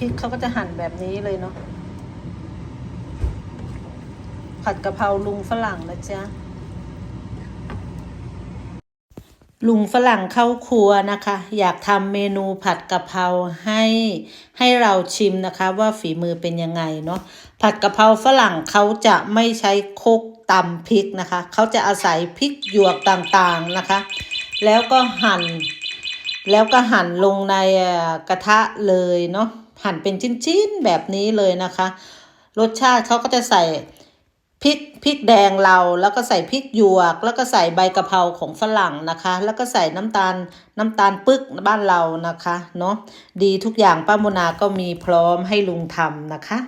พริกเขาก็จะหั่นแบบนี้เลยเนาะผัดกะเพราลุงฝรั่งนะจ๊ะลุงฝรั่งเข้าครัวนะคะ อยากทำเมนูผัดกะเพราให้ให้เราชิมนะคะ ว่าฝีมือเป็นยังไงเนาะผัดกะเพราฝรั่งเขาจะไม่ใช้โคกตำพริกนะคะเขาจะอาศัยพริกหยวกต่างๆนะคะ แล้วก็หั่น แล้วก็หั่นลงในกระทะเลยเนาะ หั่นเป็นชิ้นๆแบบนี้เลยนะคะ รสชาติเขาก็จะใส่พริกพริกแดงเราแล้วก็ใส่พริกหยวก แล้วก็ใส่ใบกะเพราของฝรั่งนะคะ แล้วก็ใส่น้ำตาลน้ำตาลปึ๊กบ้านเรานะคะเนาะดีทุกอย่างป้าโมนาก็มีพร้อมให้ลุงทำนะคะ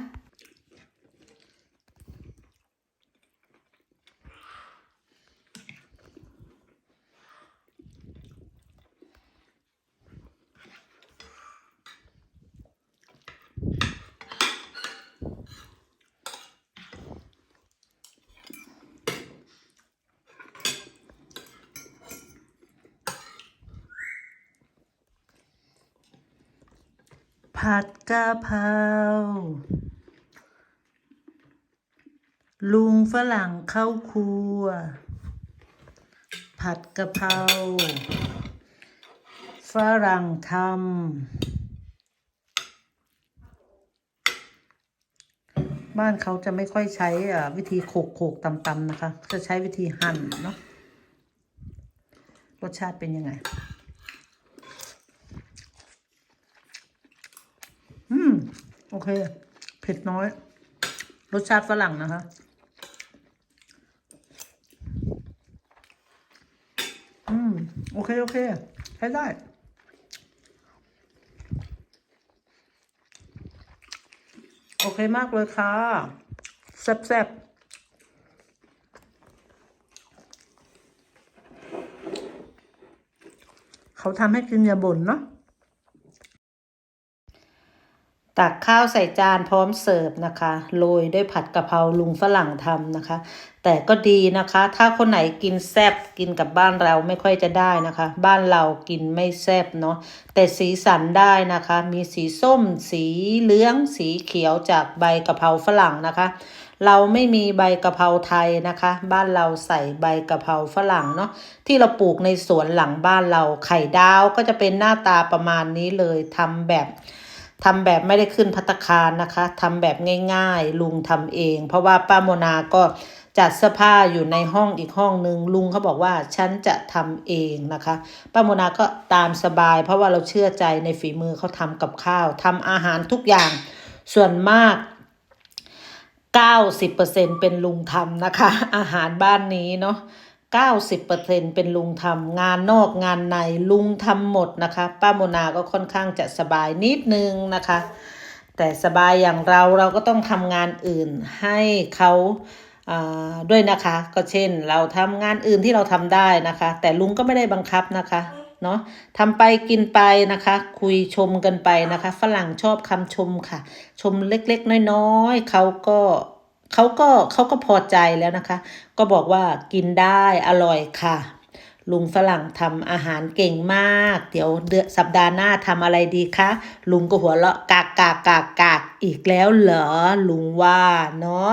ผัดกะเพราลุงฝรั่งเข้าครัว ผัดกะเพราฝรั่งทำบ้านเขาจะไม่ค่อยใช้อ่าวิธีโขกโขกตำตำๆนะคะ จะใช้วิธีหั่นเนาะรสชาติเป็นยังไง อืม โอเค เผ็ดน้อย รสชาติฝรั่งนะคะ อืม โอเค โอเค ใช้ได้โอเคมากเลยค่ะ แซ่บๆเขาทำให้กินอย่าบ่นเนาะ ตักข้าวใส่จานพร้อมเสิร์ฟนะคะ โรยด้วยผัดกะเพราลุงฝรั่งทำนะคะ แต่ก็ดีนะคะ ถ้าคนไหนกินแซบกินกับบ้านเราไม่ค่อยจะได้นะคะ บ้านเรากินไม่แซบเนาะแต่สีสันได้นะคะ มีสีส้ม สีเหลือง สีเขียวจากใบกะเพราฝรั่งนะคะ เราไม่มีใบกะเพราไทยนะคะ บ้านเราใส่ใบกะเพราฝรั่งเนาะที่เราปลูกในสวนหลังบ้านเราไข่ดาวก็จะเป็นหน้าตาประมาณนี้เลยทำแบบ ทำแบบไม่ได้ขึ้นพัตคารนะคะทำแบบง่าย ๆ ลุงทำเอง เพราะว่าป้าโมนาก็จัดเสื้อผ้าอยู่ในห้องอีกห้องหนึ่งลุงเขาบอกว่าฉันจะทำเองนะคะป้าโมนาก็ตามสบาย เพราะว่าเราเชื่อใจในฝีมือเขาทำกับข้าวทำอาหารทุกอย่างส่วนมาก90%เป็นลุงทำนะคะ อาหารบ้านนี้เนาะ 90%เป็นลุงทำงานนอกงานในลุงทำหมดนะคะ ป้าโมนาก็ค่อนข้างจะสบายนิดนึงนะคะ แต่สบายอย่างเราเราก็ต้องทำงานอื่นให้เขาอ่าด้วยนะคะ ก็เช่น เราทำงานอื่นที่เราทำได้นะคะ แต่ลุงก็ไม่ได้บังคับนะคะเนาะทำไปกินไปนะคะ คุยชมกันไปนะคะ ฝรั่งชอบคำชมค่ะ ชมเล็กๆ น้อยๆเขาก็ เขาก็เขาก็พอใจแล้วนะคะ ก็บอกว่ากินได้อร่อยค่ะ ลุงฝรั่งทำอาหารเก่งมาก เดี๋ยวเดือนสัปดาห์หน้าทำอะไรดีคะ ลุงก็หัวเราะกากกากกากกากอีกแล้วเหรอ ลุงว่าเนาะ